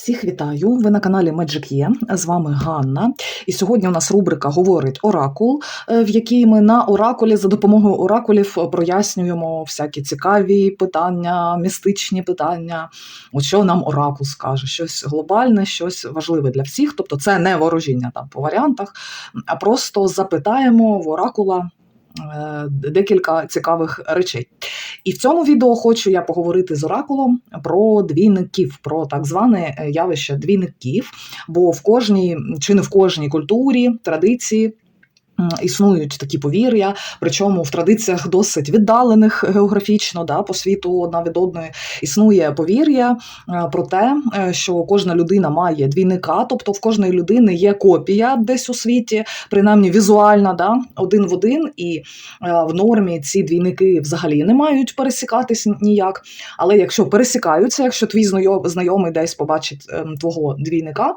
Всіх вітаю! Ви на каналі Magic Є. З вами Ганна. І сьогодні у нас рубрика Говорить Оракул, е, в якій ми на оракулі за допомогою оракулів прояснюємо всякі цікаві питання, містичні питання. От що нам оракул скаже? Щось глобальне, щось важливе для всіх. Тобто, це не ворожіння там по варіантах, а просто запитаємо в оракула. Е, Декілька цікавих речей. І в цьому відео хочу я поговорити з оракулом про двійників, про так зване е, явище двійників. Бо в кожній чи не в кожній культурі, традиції. Існують такі повір'я, причому в традиціях досить віддалених географічно да, по світу одна від одної існує повір'я е, про те, е, що кожна людина має двійника, тобто в кожної людини є копія десь у світі, принаймні візуальна, да, один в один, і е, в нормі ці двійники взагалі не мають пересікатись ніяк. Але якщо пересікаються, якщо твій знайом- знайомий десь побачить ем, твого двійника,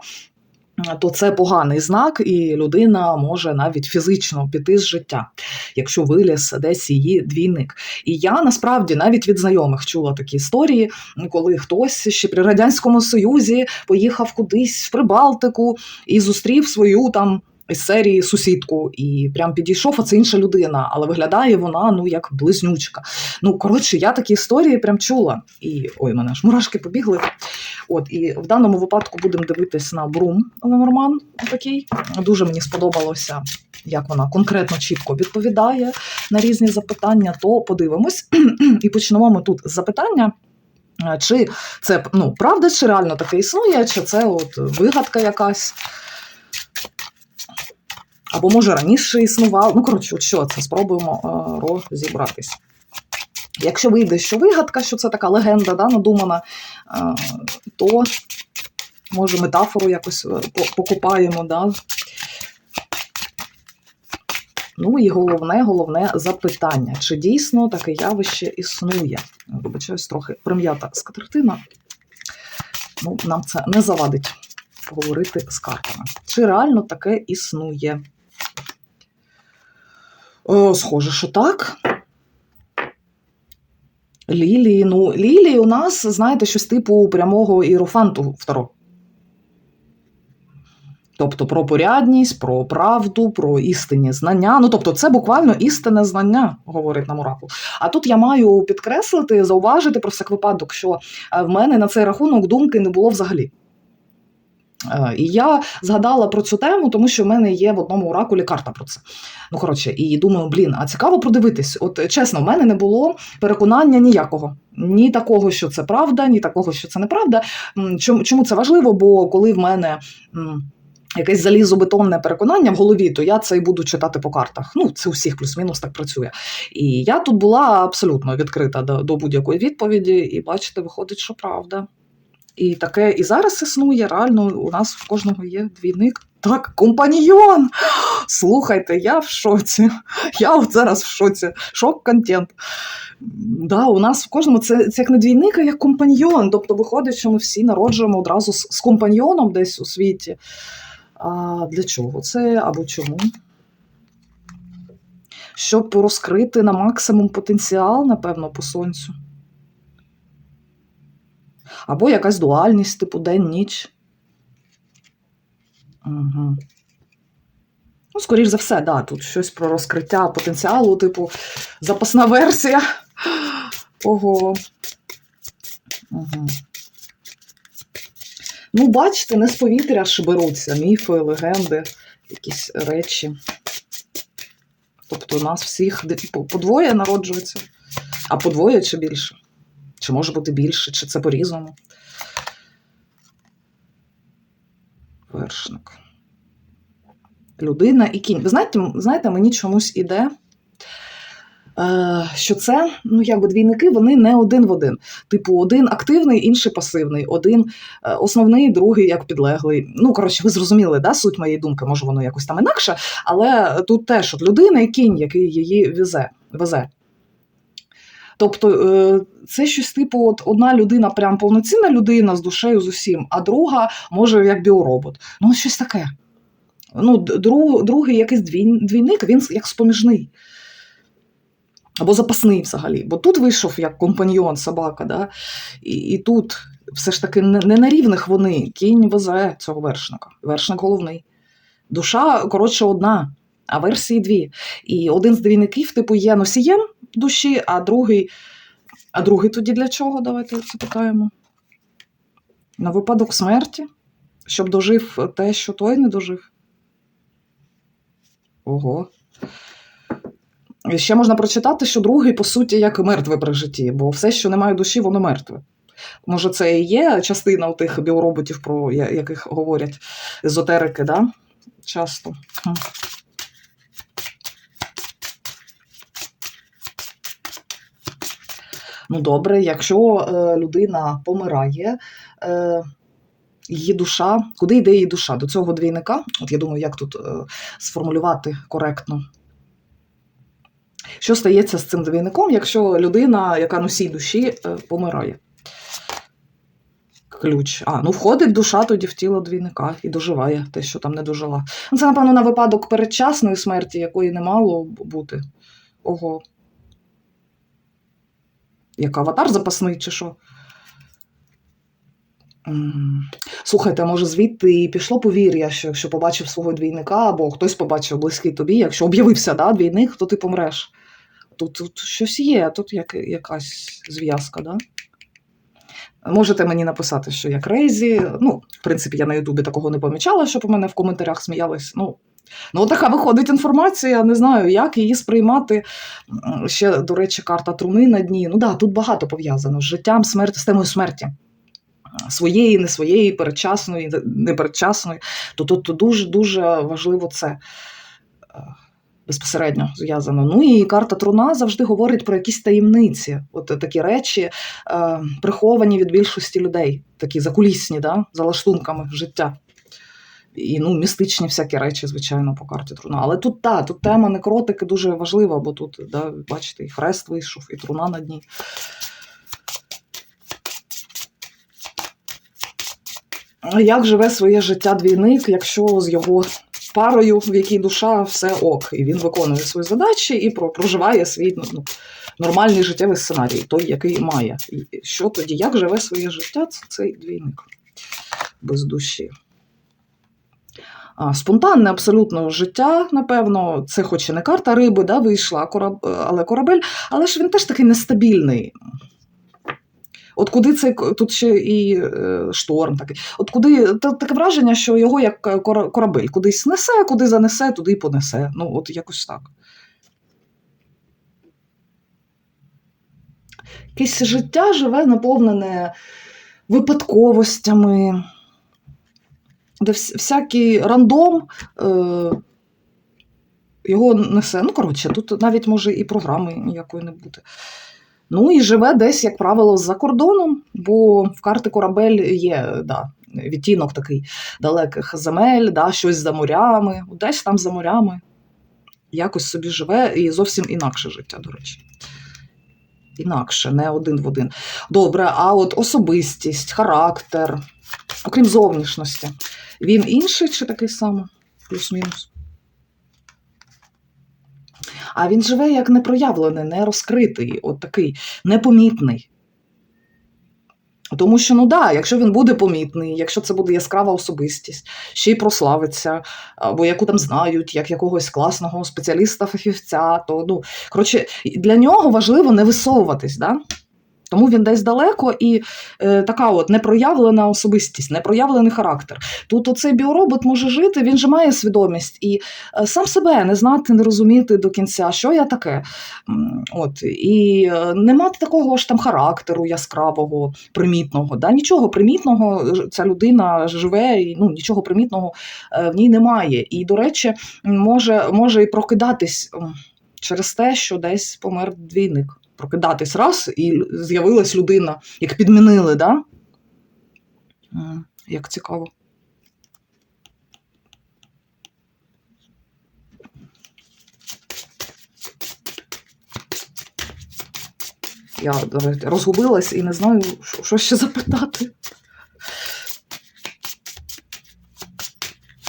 то це поганий знак, і людина може навіть фізично піти з життя, якщо виліз десь її двійник. І я насправді навіть від знайомих чула такі історії, коли хтось ще при радянському союзі поїхав кудись в Прибалтику і зустрів свою там. Із серії сусідку, і прям підійшов, а це інша людина, але виглядає вона ну як близнючка. Ну коротше, я такі історії прям чула. І ой, мене ж мурашки побігли. От і в даному випадку будемо дивитись на Брум Ленорман. Такий дуже мені сподобалося, як вона конкретно чітко відповідає на різні запитання. То подивимось і почнемо ми тут з запитання. Чи це ну, правда, чи реально таке існує, чи це от вигадка якась? Або може раніше існувало. Ну, коротше, от що це? Спробуємо е, розібратись. Якщо вийде, що вигадка, що це така легенда да, надумана, е, то може метафору якось е, покупаємо. Да? Ну і головне, головне запитання: чи дійсно таке явище існує? Вибачаюсь, трохи прим'ята скатертина. Ну, нам це не завадить поговорити з картами. Чи реально таке існує? Схоже, що так. Лілії. Ну, лілії у нас, знаєте, щось типу прямого іерофанту второ. Тобто про порядність, про правду, про істинні знання. Ну, тобто, це буквально істинне знання, говорить нам оракул. А тут я маю підкреслити, зауважити про всяк випадок, що е, в мене на цей рахунок думки не було взагалі. Е, І я згадала про цю тему, тому що в мене є в одному оракулі карта про це. Ну, коротше, і думаю, блін, а цікаво продивитись. От е, чесно, в мене не було переконання ніякого. Ні такого, що це правда, ні такого, що це неправда. Чому, це важливо? Бо коли в мене. Якесь залізобетонне переконання в голові, то я це і буду читати по картах. Ну, це у всіх плюс-мінус так працює. І я тут була абсолютно відкрита до, до будь-якої відповіді, і бачите, виходить, що правда. І таке і зараз існує. Реально, у нас в кожного є двійник. Так, компаньйон! Слухайте, я в шоці. Я от зараз в шоці. Шок-контент. Да, у нас в кожному це, це як не двійник, а як компаньйон. Тобто виходить, що ми всі народжуємо одразу з, з компаньйоном десь у світі. А для чого це або чому? Щоб розкрити на максимум потенціал, напевно, по сонцю. Або якась дуальність, типу день-ніч. Угу. Ну, скоріш за все, да, тут щось про розкриття потенціалу, типу, запасна версія. Ого. Угу. Ну, бачите, не з повітря ж беруться міфи, легенди, якісь речі. Тобто у нас всіх по двоє народжується, а по двоє чи більше. Чи може бути більше, чи це по-різному. Вершник. Людина і кінь. Ви знаєте, знаєте, мені чомусь іде, е, що це, ну, якби двійники, вони не один в один. Типу, один активний, інший пасивний, один е, основний, другий як підлеглий. Ну, коротше, ви зрозуміли, да, суть моєї думки, може, воно якось там інакше, але тут теж от людина і кінь, який її везе. везе. Тобто е, це щось типу, от одна людина, прям повноцінна людина з душею з усім, а друга може як біоробот. Ну, щось таке. Ну, друг, другий якийсь двійник, він як споміжний. Або запасний взагалі. Бо тут вийшов як компаньйон собака, да? і, і тут все ж таки не, не на рівних вони. Кінь везе цього вершника. Вершник головний. Душа, коротше, одна, а версії дві. І один з двійників, типу, є носієм душі, а другий. А другий тоді для чого? Давайте запитаємо. На випадок смерті, щоб дожив те, що той не дожив. Ого. Ще можна прочитати, що другий, по суті, як мертве при житті, бо все, що не має душі, воно мертве. Може, це і є частина тих біороботів, про яких говорять езотерики, да? часто. Ну, добре, якщо е, людина помирає, е, її душа, куди йде її душа? До цього двійника? От я думаю, як тут е, сформулювати коректно. Що стається з цим двійником, якщо людина, яка носій душі, помирає? Ключ. А, ну входить душа тоді в тіло двійника і доживає те, що там не дожила. Ну, це, напевно, на випадок передчасної смерті, якої не мало бути. Ого. Як аватар запасний, чи що? Слухайте, може звідти і пішло повір'я, що якщо побачив свого двійника, або хтось побачив близький тобі, якщо об'явився да, двійник, то ти помреш. Тут, тут щось є, тут як, якась зв'язка, да? Можете мені написати, що я крейзі. Ну, в принципі, я на Ютубі такого не помічала, щоб у мене в коментарях сміялись. Ну, ну така виходить інформація, не знаю, як її сприймати. Ще, до речі, карта труни на дні. Ну да, тут багато пов'язано з життям, смертю, з темою смерті. Своєї, не своєї, передчасної, непередчасної. То тут дуже-дуже важливо це е, безпосередньо зв'язано. Ну і карта труна завжди говорить про якісь таємниці, от такі речі, е, приховані від більшості людей, такі закулісні, да, за лаштунками життя. І ну, містичні всякі речі, звичайно, по карті труна. Але тут та, тут тема некротики дуже важлива, бо тут, да, бачите, і хрест вийшов, і труна на дні. Як живе своє життя двійник, якщо з його парою, в якій душа, все ок, і він виконує свої задачі і проживає свій ну, ну, нормальний життєвий сценарій, той, який має. І що тоді? Як живе своє життя це цей двійник без душі? Спонтанне абсолютно життя, напевно, це хоч і не карта риби, да, вийшла, кораб... але корабель, але ж він теж такий нестабільний. От куди цей тут ще і е, шторм такий. От куди та- таке враження, що його як е, корабель кудись несе, куди занесе, туди й понесе. Ну, от якось так. Якесь життя живе наповнене випадковостями, всякий рандом е, його несе. Ну, коротше, тут навіть може і програми ніякої не бути. Ну і живе десь, як правило, за кордоном, бо в карти корабель є да, відтінок такий далеких земель, да, щось за морями, десь там за морями. Якось собі живе і зовсім інакше життя, до речі. Інакше, не один в один. Добре, а от особистість, характер, окрім зовнішності, він інший чи такий самий? Плюс-мінус. А він живе як непроявлений, не розкритий, от такий непомітний. Тому що, ну да, якщо він буде помітний, якщо це буде яскрава особистість, ще й прославиться, або яку там знають, як якогось класного спеціаліста-фахівця, то ну, коротше, для нього важливо не висовуватись, да? Тому він десь далеко і е, така от непроявлена особистість, непроявлений характер. Тут оцей біоробот може жити, він же має свідомість і е, сам себе не знати, не розуміти до кінця, що я таке. От, і е, не мати такого ж там характеру яскравого, примітного. Да? Нічого примітного ця людина живе, і ну, нічого примітного е, в ній немає. І, до речі, може, може і прокидатись через те, що десь помер двійник. Прокидатись раз, і з'явилась людина, як підмінили, да? Як цікаво. Я розгубилась і не знаю, що ще запитати.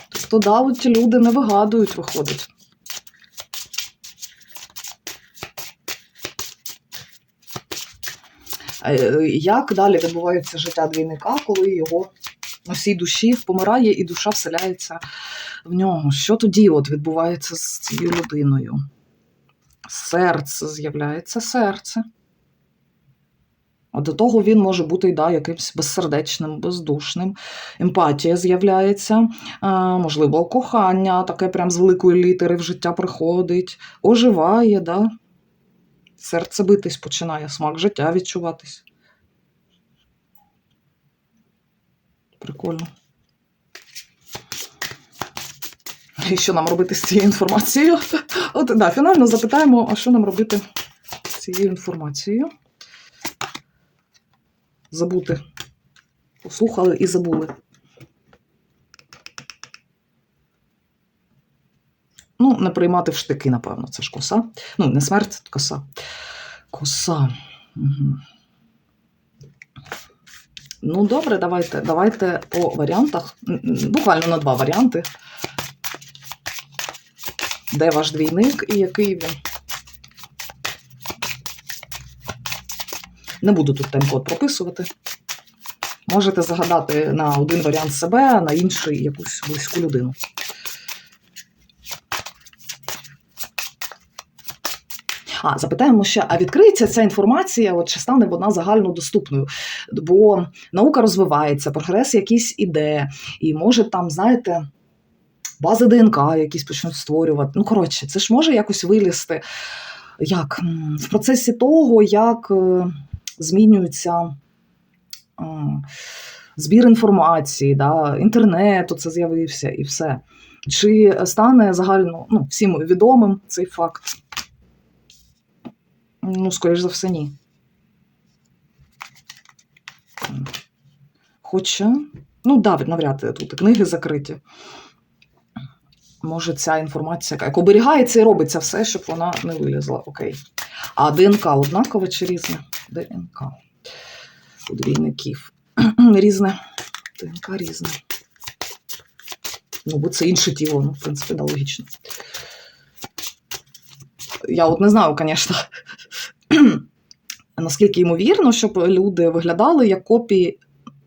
Тобто, да, от ті люди не вигадують, виходить. Як далі відбувається життя двійника, коли його носій душі помирає і душа вселяється в нього? Що тоді от відбувається з цією людиною? Серце з'являється серце. А до того він може бути да, якимось безсердечним, бездушним. Емпатія з'являється, можливо, кохання, таке прям з великої літери в життя приходить, оживає, да? Серце битись починає, смак життя відчуватись. Прикольно. І що нам робити з цією інформацією? От, да, фінально запитаємо, а що нам робити з цією інформацією? Забути. Послухали і забули. Ну, не приймати в штики, напевно, це ж коса. Ну, не смерть, коса. Коса. Угу. Ну, добре, давайте, давайте по варіантах. Буквально на два варіанти. Де ваш двійник і який він? Не буду тут тайм-код прописувати. Можете загадати на один варіант себе, а на інший якусь близьку людину. А, запитаємо ще, а відкриється ця інформація, от чи стане вона загальнодоступною? Бо наука розвивається, прогрес якийсь іде, і може там, знаєте, бази ДНК якісь почнуть створювати. Ну, коротше, це ж може якось вилізти як в процесі того, як е, змінюється е, збір інформації, да, інтернет, це з'явився і все. Чи стане загально ну, всім відомим цей факт? Ну, скоріш за все, ні. Хоча, ну, да, навряд ли тут книги закриті. Може, ця інформація як оберігається і робиться все, щоб вона не вилізла. Окей. А ДНК однакове чи різне? ДНК. У двійників. Різне. ДНК різне. Ну, бо це інше тіло, ну, в принципі, да, логічно. Я от не знаю, звісно, наскільки ймовірно, щоб люди виглядали як копії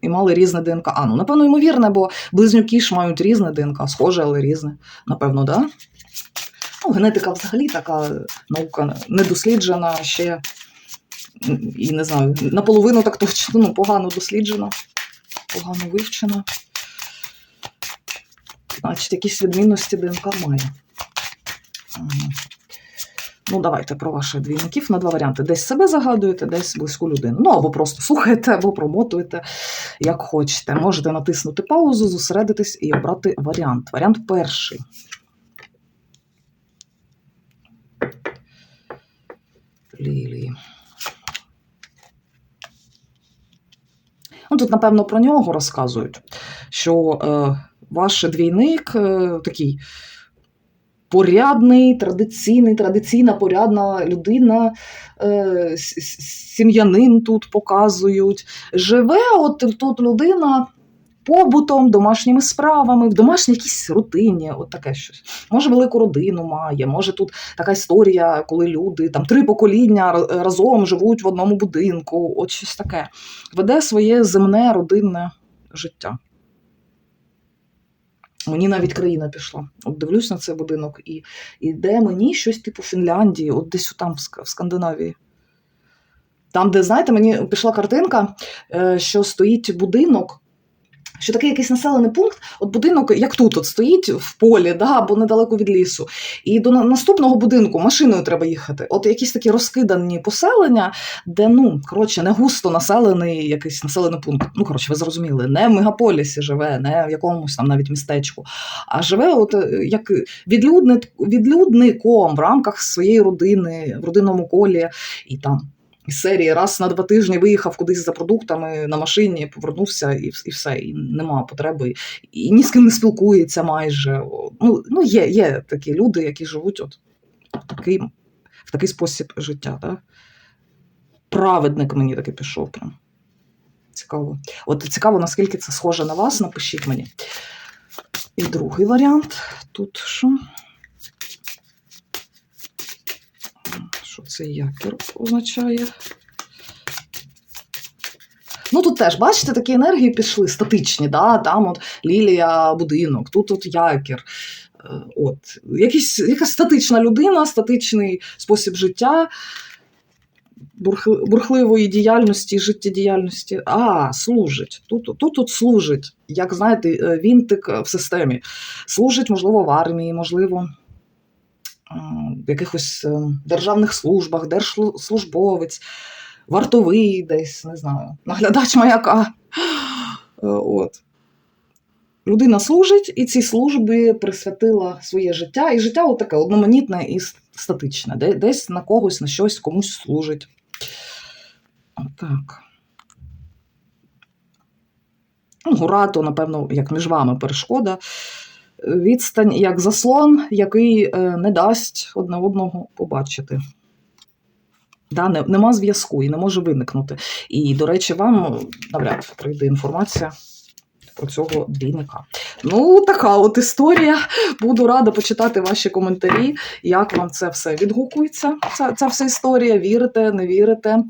і мали різне ДНК. А, ну, напевно, ймовірне, бо близнюки ж мають різне ДНК, схоже, але різне. Напевно, так? Да? Ну, генетика взагалі така наука недосліджена ще. І не знаю, наполовину так точно, ну, погано досліджена, погано вивчена. Значить, якісь відмінності ДНК має. Ну, давайте про ваших двійників на два варіанти. Десь себе загадуєте, десь близьку людину. Ну, або просто слухаєте, або промотуєте, як хочете. Можете натиснути паузу, зосередитись і обрати варіант. Варіант перший. Лілії. Ну, тут, напевно, про нього розказують, що е, ваш двійник е, такий порядний, традиційний, традиційна порядна людина, е, сім'янин тут показують. Живе от тут людина побутом, домашніми справами, в домашній якійсь рутині, от таке щось. Може, велику родину має, може тут така історія, коли люди там три покоління разом живуть в одному будинку, от щось таке. Веде своє земне родинне життя. Мені навіть країна пішла. От дивлюсь на цей будинок, і де мені щось типу Фінляндії, от десь там, в Скандинавії. Там, де, знаєте, мені пішла картинка, е, що стоїть будинок, що такий якийсь населений пункт, от будинок, як тут, от стоїть в полі, да, або недалеко від лісу. І до наступного будинку машиною треба їхати. От якісь такі розкидані поселення, де, ну, коротше, не густо населений якийсь населений пункт. Ну, коротше, ви зрозуміли, не в мегаполісі живе, не в якомусь там навіть містечку, а живе от е, як відлюдник, відлюдником в рамках своєї родини, в родинному колі, і там. Із серії раз на два тижні виїхав кудись за продуктами на машині, повернувся і, і все, і нема потреби, і ні з ким не спілкується майже. Ну, ну є, є такі люди, які живуть от в такий, в такий спосіб життя. Так? Праведник мені таки пішов. Прям. Цікаво. От цікаво, наскільки це схоже на вас, напишіть мені. І другий варіант. Тут що? Що це якір означає? Ну тут теж, бачите, такі енергії пішли статичні, да? там от лілія будинок, тут от якір. Е, От, якісь, якась статична людина, статичний спосіб життя, бурхли- бурхливої діяльності, життєдіяльності. А, служить. Тут, тут, тут служить, як знаєте, е, вінтик в системі. Служить, можливо, в армії, можливо, е, в якихось е, державних службах, держслужбовець, вартовий десь, не знаю, наглядач маяка. Е, От. Людина служить, і цій службі присвятила своє життя, і життя таке одноманітне і статичне. Десь на когось, на щось, комусь служить. Отак. Ну, Гора, то, напевно, як між вами перешкода. Відстань як заслон, який е, не дасть одне одного побачити. Да, не, нема зв'язку і не може виникнути. І, до речі, вам навряд прийде інформація про цього двійника. Ну, така от історія. Буду рада почитати ваші коментарі, як вам це все відгукується. Ця, ця вся історія. Вірите, не вірите?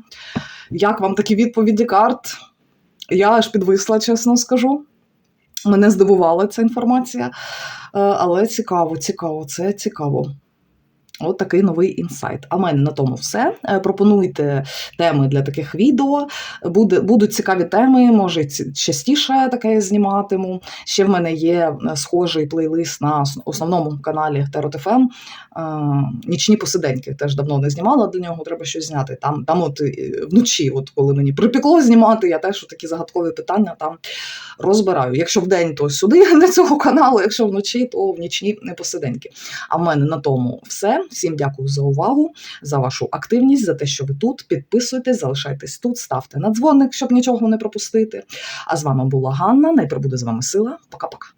Як вам такі відповіді карт? Я аж підвисла, чесно скажу. Мене здивувала ця інформація. Е, Але цікаво, цікаво, це цікаво. От такий новий інсайт. А в мене на тому все. Е, Пропонуйте теми для таких відео. Буде, будуть цікаві теми, може частіше таке зніматиму. Ще в мене є е, схожий плейлист на основному каналі. Е, Нічні посиденьки теж давно не знімала для нього, треба щось зняти. Там, там от е, вночі, от коли мені припекло знімати, я теж такі загадкові питання там розбираю. Якщо вдень, то сюди на цього каналу, якщо вночі, то в нічні посиденьки. А в мене на тому все. Всім дякую за увагу, за вашу активність, за те, що ви тут. Підписуйтесь, залишайтесь тут, ставте на дзвоник, щоб нічого не пропустити. А з вами була Ганна. Найприбуде з вами сила. Пока-пока.